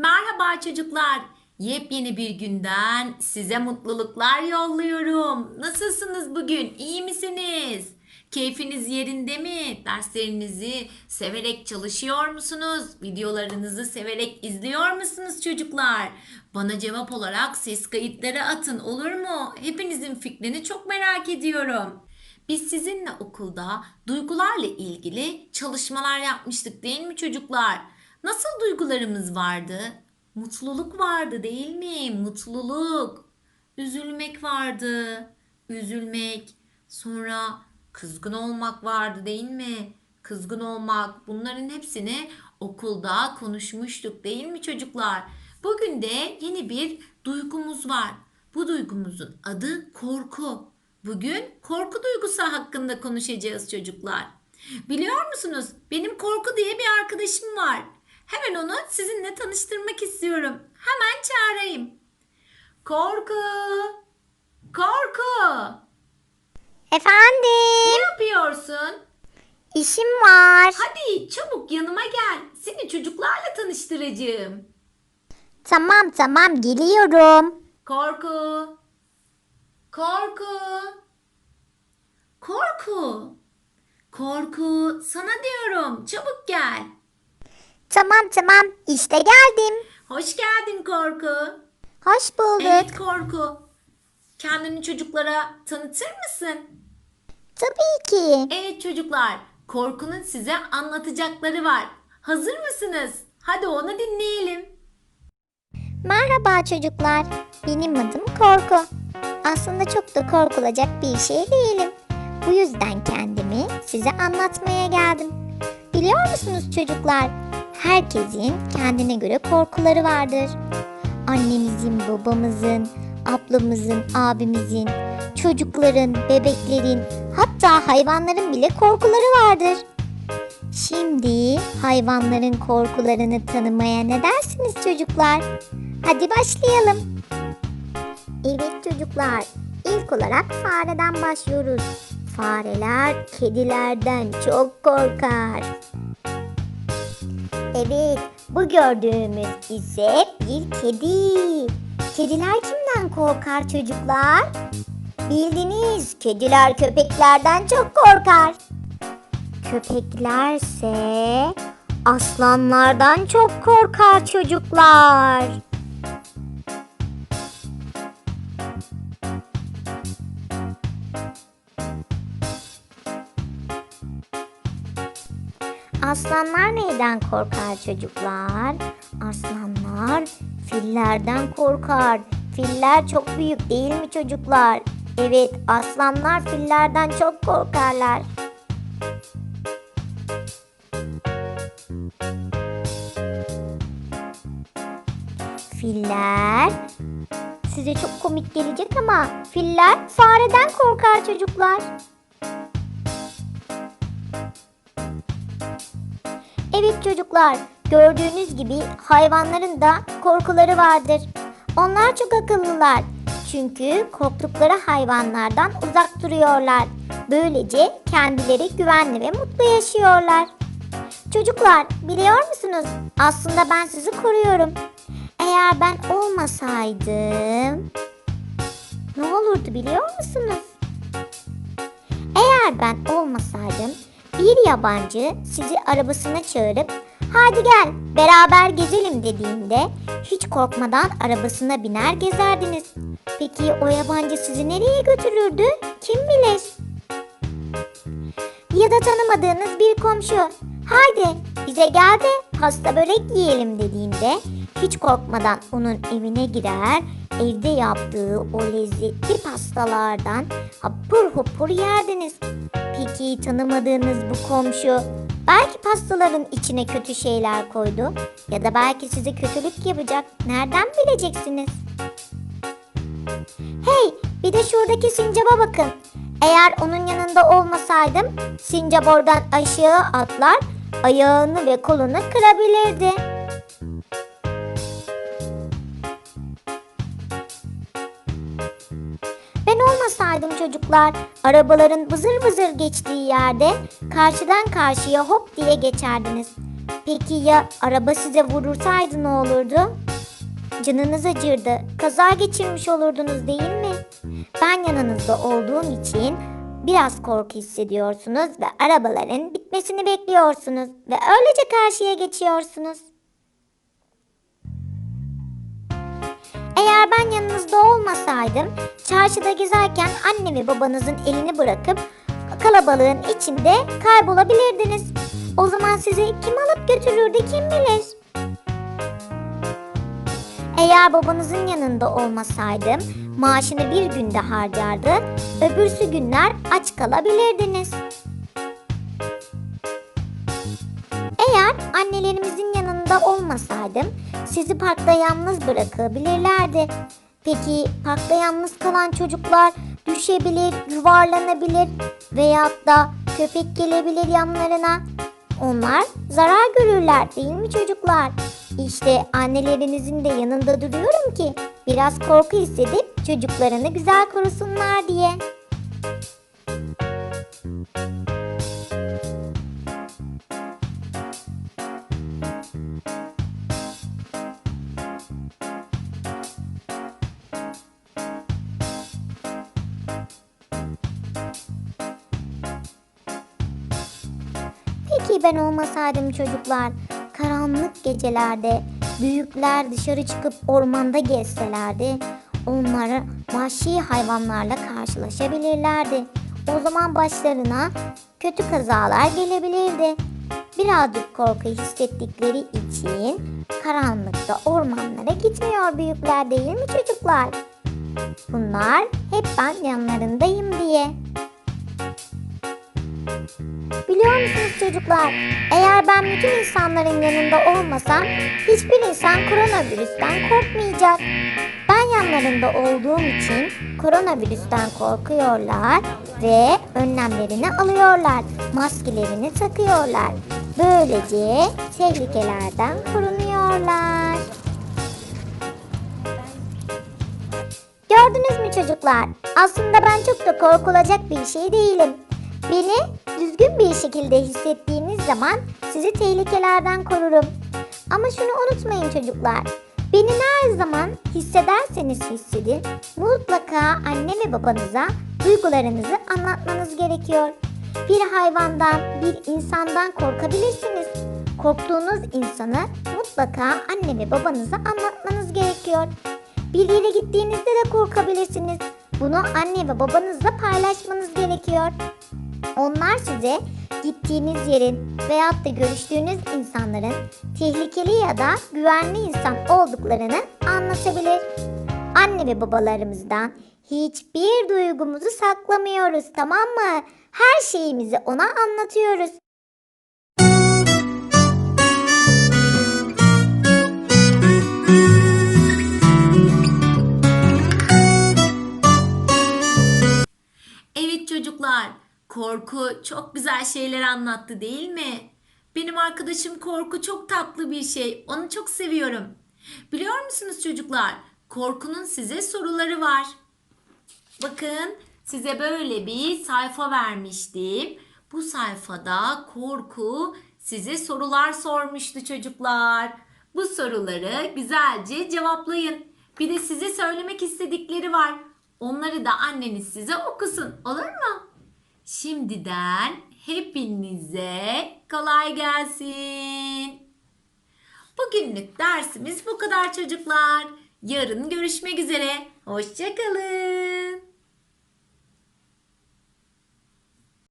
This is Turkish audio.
Merhaba çocuklar. Yepyeni bir günden size mutluluklar yolluyorum. Nasılsınız bugün? İyi misiniz? Keyfiniz yerinde mi? Derslerinizi severek çalışıyor musunuz? Videolarınızı severek izliyor musunuz çocuklar? Bana cevap olarak ses kayıtları atın olur mu? Hepinizin fikrini çok merak ediyorum. Biz sizinle okulda duygularla ilgili çalışmalar yapmıştık değil mi çocuklar? Nasıl duygularımız vardı? Mutluluk vardı değil mi? Mutluluk. Üzülmek vardı. Üzülmek. Sonra kızgın olmak vardı değil mi? Kızgın olmak. Bunların hepsini okulda konuşmuştuk değil mi çocuklar? Bugün de yeni bir duygumuz var. Bu duygumuzun adı korku. Bugün korku duygusu hakkında konuşacağız çocuklar. Biliyor musunuz? Benim korku diye bir arkadaşım var. Hemen onu sizinle tanıştırmak istiyorum. Hemen çağırayım. Korku. Korku. Ne Efendim, yapıyorsun? işim var. Hadi çabuk yanıma gel. Seni çocuklarla tanıştıracağım. Tamam tamam geliyorum. Korku. Korku. Korku. Korku. Sana diyorum. Çabuk gel. Tamam tamam işte geldim. Hoş geldin Korku. Hoş bulduk. Evet Korku. Kendini çocuklara tanıtır mısın? Tabii ki. Evet çocuklar. Korku'nun size anlatacakları var. Hazır mısınız? Hadi onu dinleyelim. Merhaba çocuklar. Benim adım Korku. Aslında çok da korkulacak bir şey değilim. Bu yüzden kendimi size anlatmaya geldim. Biliyor musunuz çocuklar? Herkesin kendine göre korkuları vardır. Annemizin, babamızın, ablamızın, abimizin, çocukların, bebeklerin, hatta hayvanların bile korkuları vardır. Şimdi hayvanların korkularını tanımaya ne dersiniz çocuklar? Hadi başlayalım. Evet çocuklar, ilk olarak fareden başlıyoruz. Fareler kedilerden çok korkar. Evet, bu gördüğümüz ise bir kedi. Kediler kimden korkar çocuklar? Bildiniz, kediler köpeklerden çok korkar. Köpeklerse aslanlardan çok korkar çocuklar. Aslanlar neyden korkar çocuklar? Aslanlar fillerden korkar. Filler çok büyük değil mi çocuklar? Evet, aslanlar fillerden çok korkarlar. Filler size çok komik gelecek ama filler fareden korkar çocuklar. Evet çocuklar, gördüğünüz gibi hayvanların da korkuları vardır. Onlar çok akıllılar. Çünkü korktukları hayvanlardan uzak duruyorlar. Böylece kendileri güvenli ve mutlu yaşıyorlar. Çocuklar, biliyor musunuz? Aslında ben sizi koruyorum. Eğer ben olmasaydım ne olurdu biliyor musunuz? Eğer ben olmasaydım bir yabancı sizi arabasına çağırıp hadi gel beraber gezelim dediğinde hiç korkmadan arabasına biner gezerdiniz. Peki o yabancı sizi nereye götürürdü? Kim bilir? Ya da tanımadığınız bir komşu haydi bize gel de pasta börek yiyelim dediğinde hiç korkmadan onun evine girer, evde yaptığı o lezzetli pastalardan hapur hapur yerdiniz. Peki tanımadığınız bu komşu belki pastaların içine kötü şeyler koydu ya da belki size kötülük yapacak. Nereden bileceksiniz? Hey, bir de şuradaki sincaba bakın. Eğer onun yanında olmasaydım sincap oradan aşağı atlar, ayağını ve kolunu kırabilirdi. Olmasaydım çocuklar, arabaların vızır vızır geçtiği yerde karşıdan karşıya hop diye geçerdiniz. Peki ya araba size vurursaydı ne olurdu? Canınız acırdı. Kaza geçirmiş olurdunuz değil mi? Ben yanınızda olduğum için biraz korku hissediyorsunuz ve arabaların bitmesini bekliyorsunuz ve öylece karşıya geçiyorsunuz. Eğer ben yanınızda olmasaydım çarşıda gezerken anne ve babanızın elini bırakıp kalabalığın içinde kaybolabilirdiniz. O zaman sizi kim alıp götürürdü kim bilir? Eğer babanızın yanında olmasaydım maaşını bir günde harcardı, öbürsü günler aç kalabilirdiniz. Eğer annelerimizin yanında olmasaydım sizi parkta yalnız bırakabilirlerdi. Peki parkta yalnız kalan çocuklar düşebilir, yuvarlanabilir veyahut da köpek gelebilir yanlarına. Onlar zarar görürler değil mi çocuklar? İşte annelerinizin de yanında duruyorum ki biraz korku hissedip çocuklarını güzel korusunlar diye. Peki ben olmasaydım çocuklar, karanlık gecelerde büyükler dışarı çıkıp ormanda gezselerdi, onları vahşi hayvanlarla karşılaşabilirlerdi. O zaman başlarına kötü kazalar gelebilirdi. Birazcık korku hissettikleri için karanlıkta ormanlara gitmiyor büyükler değil mi çocuklar? Bunlar hep ben yanlarındayım diye. Biliyor musunuz çocuklar? Eğer ben bütün insanların yanında olmasam hiçbir insan koronavirüsten korkmayacak. Ben yanlarında olduğum için koronavirüsten korkuyorlar ve önlemlerini alıyorlar. Maskelerini takıyorlar. Böylece tehlikelerden korunuyorlar. Gördünüz mü çocuklar? Aslında ben çok da korkulacak bir şey değilim. Beni düzgün bir şekilde hissettiğiniz zaman sizi tehlikelerden korurum. Ama şunu unutmayın çocuklar. Beni her zaman hissederseniz hissedin mutlaka anne ve babanıza duygularınızı anlatmanız gerekiyor. Bir hayvandan, bir insandan korkabilirsiniz. Korktuğunuz insanı mutlaka anne ve babanıza anlatmanız gerekiyor. Bir yere gittiğinizde de korkabilirsiniz. Bunu anne ve babanızla paylaşmanız gerekiyor. Onlar size gittiğiniz yerin veyahut da görüştüğünüz insanların tehlikeli ya da güvenli insan olduklarını anlatabilir. Anne ve babalarımızdan hiçbir duygumuzu saklamıyoruz tamam mı? Her şeyimizi ona anlatıyoruz. Korku çok güzel şeyler anlattı değil mi? Benim arkadaşım korku çok tatlı bir şey. Onu çok seviyorum. Biliyor musunuz çocuklar? Korkunun size soruları var. Bakın size böyle bir sayfa vermiştim. Bu sayfada korku size sorular sormuştu çocuklar. Bu soruları güzelce cevaplayın. Bir de size söylemek istedikleri var. Onları da anneniz size okusun. Olur mu? Şimdiden hepinize kolay gelsin. Bugünlük dersimiz bu kadar çocuklar. Yarın görüşmek üzere. Hoşçakalın.